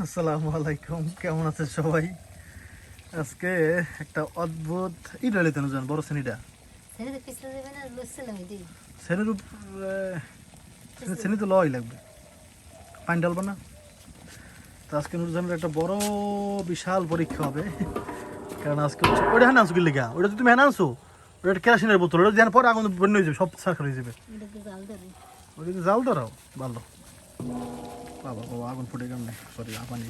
আসসালামু আলাইকুম কেমন আছে সবাই? আজকে একটা অদ্ভুত ইটা লিতে জান বড় শ্রেণীটা? শ্রেণির শ্রেণি তো লওয়াই লাগবে। পানি ঢালবো না। তো আজকে নুরজানের একটা বড় বিশাল পরীক্ষা হবে। কারণ আজকে ওটা হ্যাঁ আনছো লেগা। ওটা তুমি হ্যাঁ আনছো ওটা কেরাসিনের বোতল। ওটা দেওয়ার পরে আগুন বন্য হয়ে যাবে সব সার্কার হয়ে যাবে। ধরে। জাল ধরাও ভালো। বাবা বাবা আগুন ফুটে গেল সরি পানি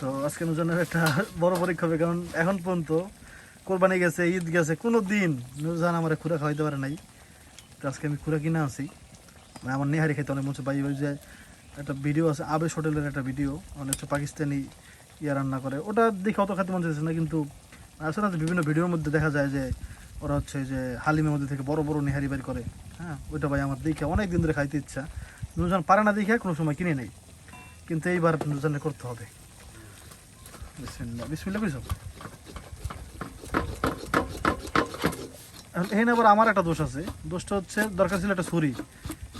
তো আজকে নুরজানের একটা বড় পরীক্ষা হবে, কারণ এখন পর্যন্ত কোরবানি গেছে, ঈদ গেছে, কোনো দিন নুরজান আমার খুরা খাওয়াইতে পারে নাই। তো আজকে আমি খুরা কিনে আছি মানে আমার নেহারি খেতে অনেক মনে পাই যে একটা ভিডিও আছে, আবেশ হোটেলের একটা ভিডিও অনেক হচ্ছে পাকিস্তানি ইয়া রান্না করে। ওটা দেখে অত খেতে মন চাইছে না, কিন্তু আসলে বিভিন্ন ভিডিওর মধ্যে দেখা যায় যে ওরা হচ্ছে যে হালিমের মধ্যে থেকে বড় বড় নেহারি বের করে। হ্যাঁ ওইটা ভাই আমার দেখে অনেক দিন ধরে খাইতে ইচ্ছা। নুরজান পারে না দেখে কোনো সময় কিনে নেই। কিন্তু এইবার নুরজানের করতে হবে। এখানে আবার আমার একটা দোষ আছে। দোষটা হচ্ছে দরকার ছিল একটা ছুরি।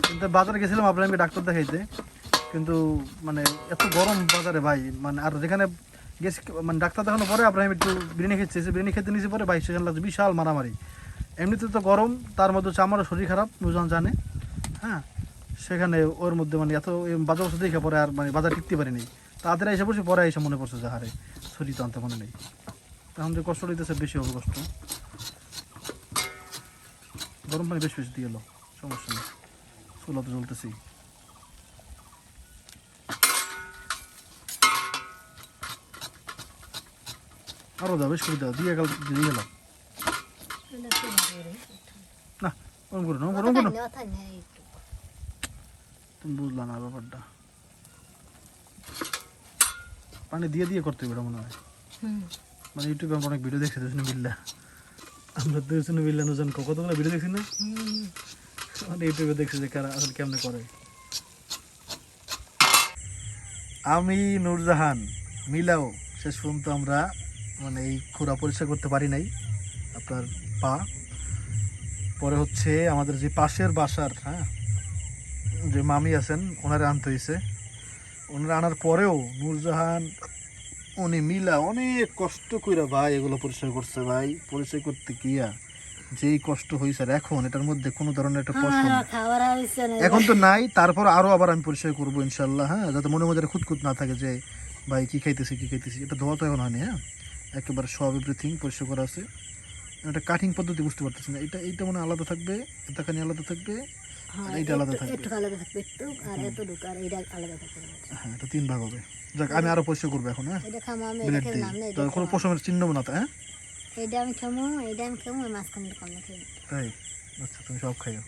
কিন্তু বাজারে গেছিলাম আপনার আমি ডাক্তার দেখাইতে। কিন্তু মানে এত গরম বাজারে ভাই মানে আর যেখানে গেছি মানে ডাক্তার দেখানোর পরে আপনার আমি একটু বিরিয়ানি খেতে চেয়েছি বিরিয়ানি খেতে নিয়েছি পরে ভাই, সেখানে লাগছে বিশাল মারামারি। এমনিতে তো গরম, তার মধ্যে হচ্ছে আমারও শরীর খারাপ নুজন জানে। হ্যাঁ সেখানে ওর মধ্যে মানে এত বাজার বছর দেখে পরে আর মানে বাজার টিকতে পারিনি। তাড়াতাড়ি এসে পড়ছি পরে এসে মনে পড়ছে যে হারে ছুরি তো আনতে মনে নেই। তখন যে কষ্ট হইতেছে বেশি হবে কষ্ট। গরম পানি বেশি বেশি দিয়ে এলো সমস্যা নেই। চুলাতে জ্বলতেছি। আরও দাও বেশ করে দাও দিয়ে গেল দিয়ে গেলাম? না ওরম করো না ওরম করো না খাই না, অত খাই না, একটু। তুমি বুঝলা না ব্যাপারটা। পানি দিয়ে দিয়ে করতে হবে এটা মনে হয়। মানে ইউটিউবে আমরা অনেক ভিডিও দেখছি দুজনে বিল্লা। আমরা দুজনে বিল্লা নুজন কতগুলো ভিডিও দেখছি না? মানে ইউটিউবে দেখছি যে কারা আসলে কেমনে করে। আমি নূরজাহান মিলাও। শেষ পর্যন্ত আমরা মানে এই খুরা পরিষ্কার করতে পারি নাই আপনার পা। পরে হচ্ছে আমাদের যে পাশের বাসার হ্যাঁ? যে মামি আছেন ওনারা আনতে হয়েছে ওনারা আনার পরেও নূরজাহান উনি মিলা অনেক কষ্ট কইরা ভাই এগুলো পরিচয় করছে ভাই পরিচয় করতে গিয়া যেই কষ্ট হয়েছে এখন এটার মধ্যে কোনো ধরনের একটা কষ্ট খাবার এখন তো নাই তারপর আরও আবার আমি পরিচয় করব ইনশাল্লাহ হ্যাঁ যাতে মনে মধ্যে খুঁতখুত না থাকে যে ভাই কি খাইতেছি কি খাইতেছি? এটা ধোয়া তো এখন হয়নি হ্যাঁ? একেবারে সব এভরিথিং পরিষ্কার করা আছে। এটা কাটিং পদ্ধতি বুঝতে পারতেছি না এটা এইটা মনে হয় আলাদা থাকবে এটাখানি আলাদা থাকবে হ্যাঁ, এইটা আলাদা একটু- থাকবে। একটু আলাদা থাকবে একটু আর এইটা আলাদা থাকবে। হ্যাঁ এটা তিন ভাগ হবে। যাক আমি আরও পরিষ্কার করব এখন হ্যাঁ? এটা খামো আমি এটা কোনো পশমের চিহ্ন না হ্যাঁ? আমি খামো আমি খামো ওই মাঝখানে কম খাই তাই? আচ্ছা তুমি সব খাইও।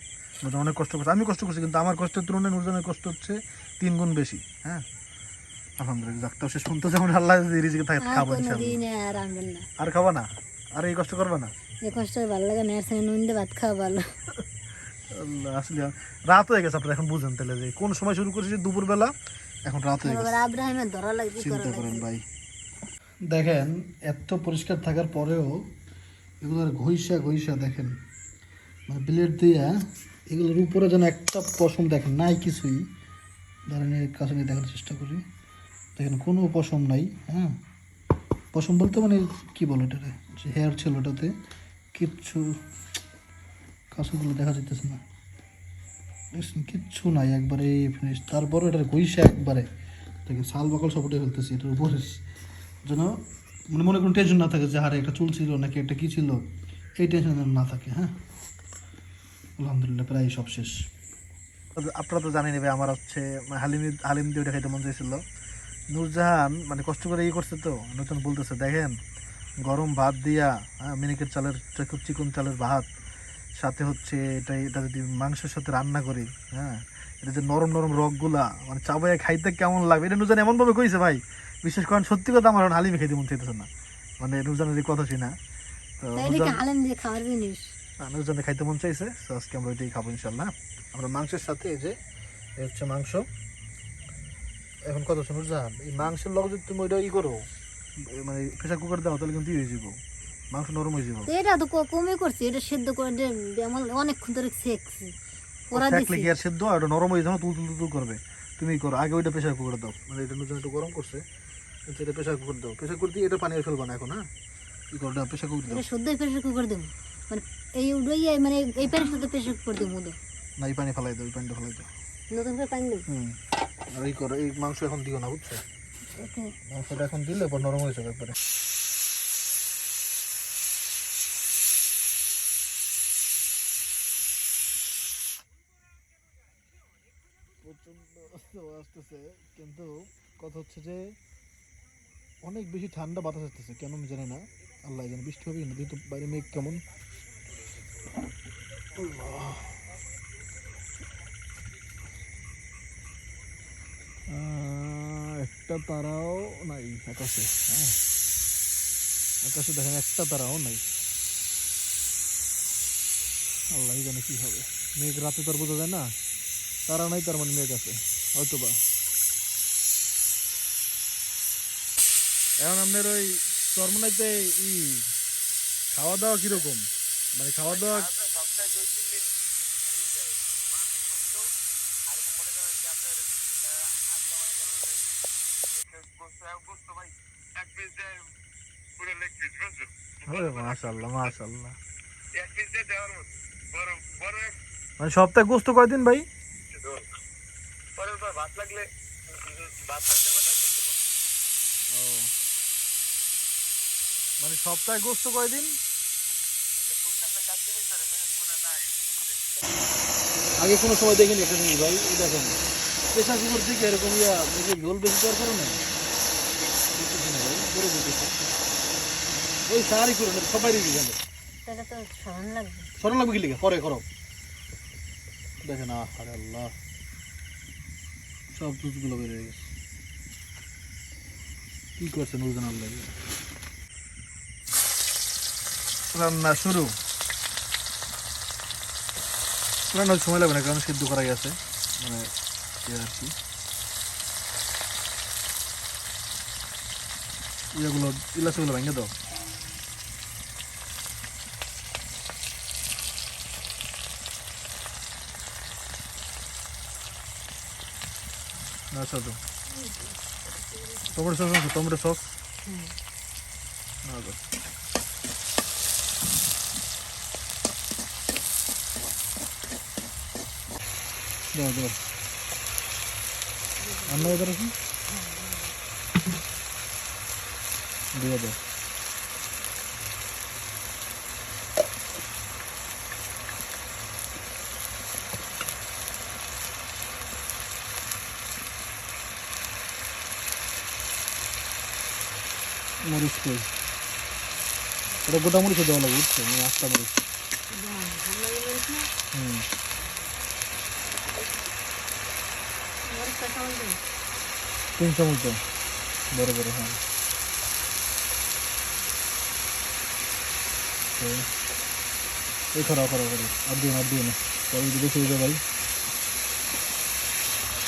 অনেক কষ্ট করছে। আমি কষ্ট করছি কিন্তু আমার কষ্টের তুলনায় নুরজানের কষ্ট হচ্ছে তিন গুণ বেশি হ্যাঁ? আলহামদুলিল্লাহ সে শুনতে যেমন আল্লাহ যদি রিজিকে থাকে আর খাব আর না। খাবা না? আর এই কষ্ট করবা না? যে কষ্ট ভালো লাগে না এর সঙ্গে নুন দিয়ে ভাত খাওয়া ভালো। আসলে রাত হয়ে গেছে আপনারা এখন বুঝেন তাহলে যে কোন সময় শুরু করেছি দুপুরবেলা? এখন রাত হয়ে গেছে। চিন্তা করেন ভাই। দেখেন এত পরিষ্কার থাকার পরেও এগুলোর ঘইসা ঘইসা দেখেন। মানে ব্লেড দিয়া এগুলোর উপরে যেন একটা পশম দেখেন নাই কিছুই। ধরেন এর কাছে নিয়ে দেখার চেষ্টা করি। দেখেন কোনো পশম নাই হ্যাঁ? পশম বলতে মানে কি বলে এটারে যে হেয়ার ছিল ওটাতে। কিচ্ছু কাছুগুলো দেখা যাইতেছে না। কিচ্ছু নাই একবারে ফিনিশ তারপরে এটার ঘইসা একবারে। দেখে শাল বাকল সব উঠে ফেলতেছি, এটার উপরে। যেন মানে মনে কোনো টেনশন না থাকে যে হারে একটা চুল ছিল নাকি একটা কি ছিল? এই টেনশন যেন না থাকে হ্যাঁ? আলহামদুলিল্লাহ, প্রায় সব শেষ। আপনারা তো জানেন ভাই, আমার হচ্ছে হালিম হালিম দিয়ে ওটা খাইতে মন চাইছিল। নূরজাহান মানে কষ্ট করে ইয়ে করছে তো, নতুন বলতেছে, দেখেন, গরম ভাত দিয়া হ্যাঁ মিনিকেট চালের চিকন চালের ভাত। সাথে হচ্ছে এটা এটা যদি মাংসের সাথে রান্না করি হ্যাঁ? এটা যে নরম নরম রগগুলা মানে চাবাইয়া খাইতে কেমন লাগবে? এটা নুজান এমনভাবে কইছে ভাই বিশেষ করেন সত্যি কথা আমার এখন হালিমে খাইতে মন চাইতেছে না। মানে নুজানের কথা শুনা তো নুজান খাইতে মন চাইছে তো আজকে আমরা ওইটাই খাব ইনশাল্লাহ আমরা মাংসের সাথে এই যে এই হচ্ছে মাংস। এখন কত শুনুন এই মাংসের লগে যদি তুমি ওইটা ই করো মানে প্রেশার কুকার দাও তাহলে কিন্তু ই হয়ে যাব মাংস নরম হয়ে যাব। এটা তো ক- কমে করছি এটা সেদ্ধ করে অনেকক্ষণ ধরে সেকছি ওরা দিছি। কি আর সেদ্ধ? হয় নরম হয়ে যাবে তুল তুল তুল করবে। তুমি করো আগে ওইটা প্রেশার কুকার দাও। মানে এটা নতুন একটু গরম করছে এটা প্রেশার কুকার দাও। প্রেশার কুকার দিয়ে এটা পানি আর ফেলবা না এখন হ্যাঁ? কি করো প্রেশার কুকার দাও। এটা শুদ্ধ প্রেশার কুকার দেবো। মানে এই উডোই মানে এই প্যানের সাথে প্রেশার কুকার দেবো না এই পানি ফেলাই দাও এই পানিটা ফেলাই দাও। নতুন করে পানি দেবো? হুম। আর এই করো এই মাংস এখন দিও না বুঝছ? মাংসটা এখন দিলে পর নরম হয়ে যাবে একবারে। প্রচণ্ড আসতেছে, কিন্তু কথা হচ্ছে যে অনেক বেশি ঠান্ডা বাতাস আসতেছে, কেন আমি জানি না। আল্লাহ জানে বৃষ্টি হবে কিনা, যেহেতু বাইরে মেঘ কেমন। একটা তারাও নাই, আকাশে হ্যাঁ। আকাশে দেখেন একটা তারাও নাই। আল্লাহ জানে কি হবে। মেঘ রাতে তো আর বোঝা যায় না। তারা নাই, তার মানে মেঘ আছে। হয়তো বা এখন আপনার ওই চরমনাইতে ই খাওয়া দাওয়া কীরকম? মানে খাওয়া দাওয়া মানে সপ্তাহে গোস্ত কয়দিন ভাই? ও। মানে সপ্তাহে গোস্ত কয়দিন? আগে কোনো সময় দেখিনি এটা নিয়ে ভাই এই দেখেন প্রেশার কুকার থেকে এরকম ইয়া ঝোল বেশি দেওয়ার কারণে? না ভাই ওই সারি করে নেবে সবাই রেখে গেল সরণ লাগবে। কি লিখে? পরে করো। দেখেন আহ আরে আল্লাহ। সব দুধগুলো বেরিয়ে গেছে। কি করছেন ওজন আল্লাহ রান্না শুরু। রান্না সময় লাগবে না, কারণ সিদ্ধ করাই আছে মানে আর কি। ইয়েগুলো, ইলাচগুলো ভেঙে দাও। আচ্ছা তো টমেটো সস আছে টমেটো সস আচ্ছা দাও দাও রান্না এবার কি দিয়ে দাও মরিচ কই? ওটা গোটা মরিচে দেওয়া লাগবে, বুঝছ? মানে আটটা মরিচ। হুম। তিন বড় বড় হ্যাঁ। এই। খরা খরা করে আর দিও আর দিও পরে যদি ভাই।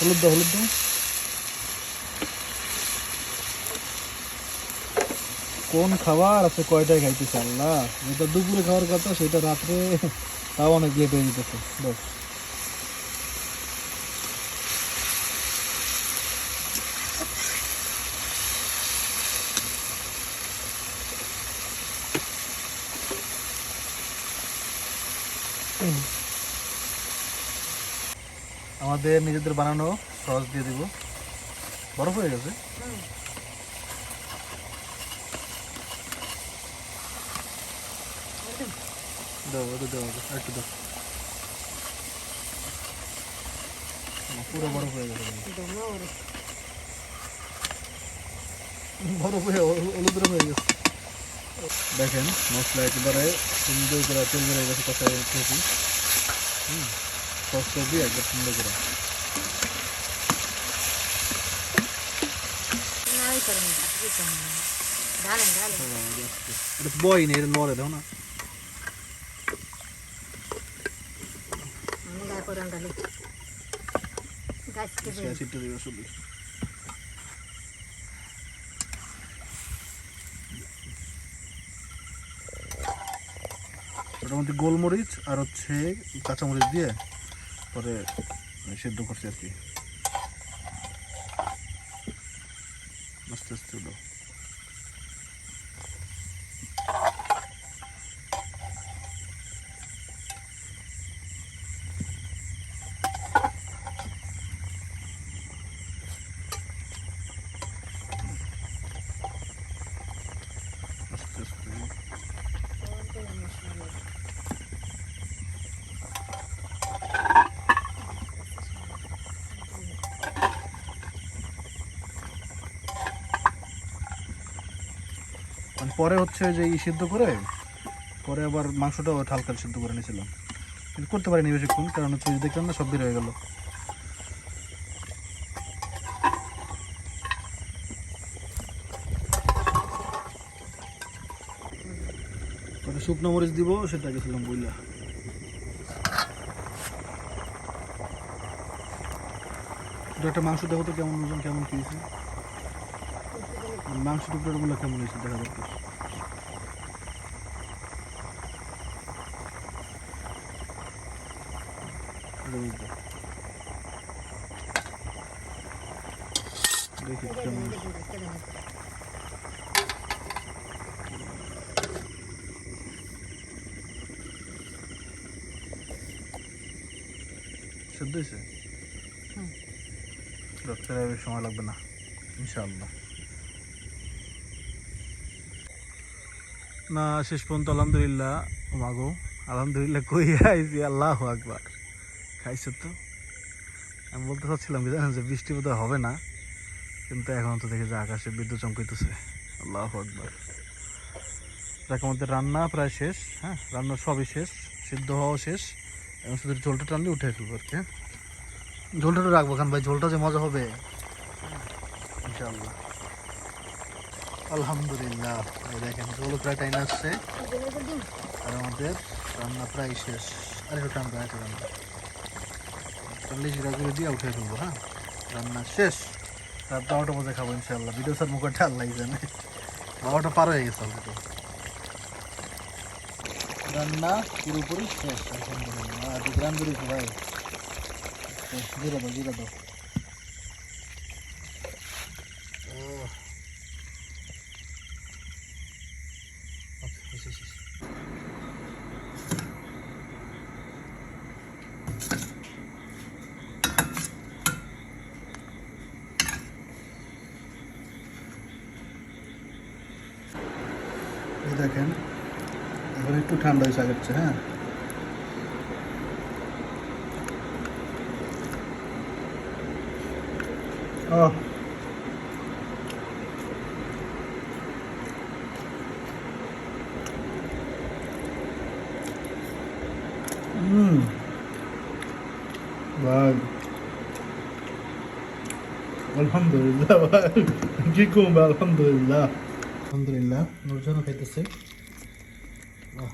হলুদ দাও হলুদ দাও। কোন খাবার আছে কয়টায় খাইতেছে আল্লাহ যেটা দুপুরে খাওয়ার কথা, সেটা রাত্রে তাও অনেক লেট হয়ে যেতেছে। বস। আমাদের নিজেদের বানানো সস দিয়ে দিব। বরফ হয়ে গেছে? দাও ওটা দাও ওটা একটু দাও। পুরো বরফ হয়ে গেছে। বরফ হয়ে হলুদ রঙ হয়ে গেছে। দেখেন মশলা একেবারে সুন্দর করে তেল বেড়ে গেছে কষা খেয়েছি হুম দিয়ে একবার সুন্দর করে। বই নেই নড়ে দাও না। করেন গোলমরিচ আর হচ্ছে কাঁচামরিচ দিয়ে পরে সেদ্ধ করছি আর কি। আস্তে আস্তে পরে হচ্ছে যে সিদ্ধ করে, পরে আবার মাংসটাও হালকা সিদ্ধ করে নিয়েছিলাম। কিন্তু করতে পারিনি বেশিক্ষণ, কারণ হচ্ছে দেখলাম না, সব হয়ে গেল। শুকনো মরিচ দিব, সেটা গেছিলাম এটা একটা মাংস, দেখো তো কেমন ওজন, কেমন কি হয়েছে। মাংস টুকরোগুলো কেমন হয়েছে, দেখা দরকার এটা বুঝতে। দেখি কেমন সেদ্ধ। বেশি সময় লাগবে না ইনশাআল্লাহ না, শেষ পর্যন্ত আলহামদুলিল্লাহ, মাগো আলহামদুলিল্লাহ কই আইছি, আল্লাহ আকবার খাইছো তো। আমি বলতে চাচ্ছিলাম কি জানেন যে বৃষ্টি বোধহয় হবে না, কিন্তু এখন তো দেখি যে আকাশে বিদ্যুৎ চমকাইতেছে। আল্লাহ আকবার। যাক, আমাদের রান্না প্রায় শেষ হ্যাঁ? রান্না সবই শেষ, সিদ্ধ হওয়াও শেষ। এবং শুধু ঝোলটা টানলে উঠে ফেলব আর কি হ্যাঁ? রাখব কারণ ভাই, ঝোলটা যে মজা হবে। আলহামদুলিল্লাহ। দেখেন প্রায় টাইম আসছে। আর আমাদের রান্না প্রায় শেষ। আর একটু টানবো আর টানলে জিরা গুঁড়ো দিয়ে উঠে ফেলব হ্যাঁ? রান্না শেষ। রাত বারোটা মজা খাব ইনশাল্লাহ ভিডিও স্যার মুখটা আল্লাহ জানে। বারোটা পার হয়ে গেছে অলরেডি রান্না পুরোপুরি শেষ, আলহামদুলিল্লাহ। আর গ্রাম বেরিয়েছে ভাই জিরা দাও জিরা দাও আহ। আচ্ছা, শেষ, শেষ। এই দেখেন এখন একটু ঠান্ডা হয়েছে আগের হ্যাঁ। আলহামদুলিল্লাহ ভাই। কি কমবে আলহামদুলিল্লাহ। আলহামদুলিল্লাহ নুরজানও খাইতেছে বাহ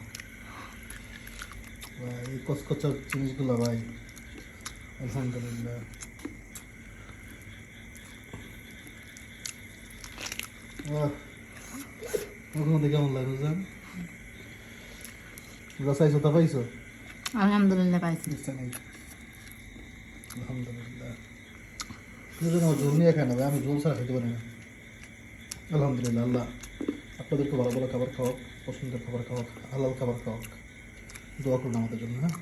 ভাই এই কচকচা জিনিসগুলো ভাই। আলহামদুলিল্লাহ। কেমন রসাইছো তা পাইছো? আলহামদুলিল্লাহ পাইছি। ইচ্ছা নেই। আলহামদুলিল্লাহ। নুরজান আমার ঝোল নিয়ে খায় না ভাই আমি ঝোল ছাড়া খেতে পারি না। আলহামদুলিল্লাহ আল্লাহ। আপনাদেরকে ভালো ভালো খাবার খাওয়াক পছন্দের খাবার খাওয়াক হালাল খাবার খাওয়াক। দোয়া করুন আমাদের জন্য হ্যাঁ?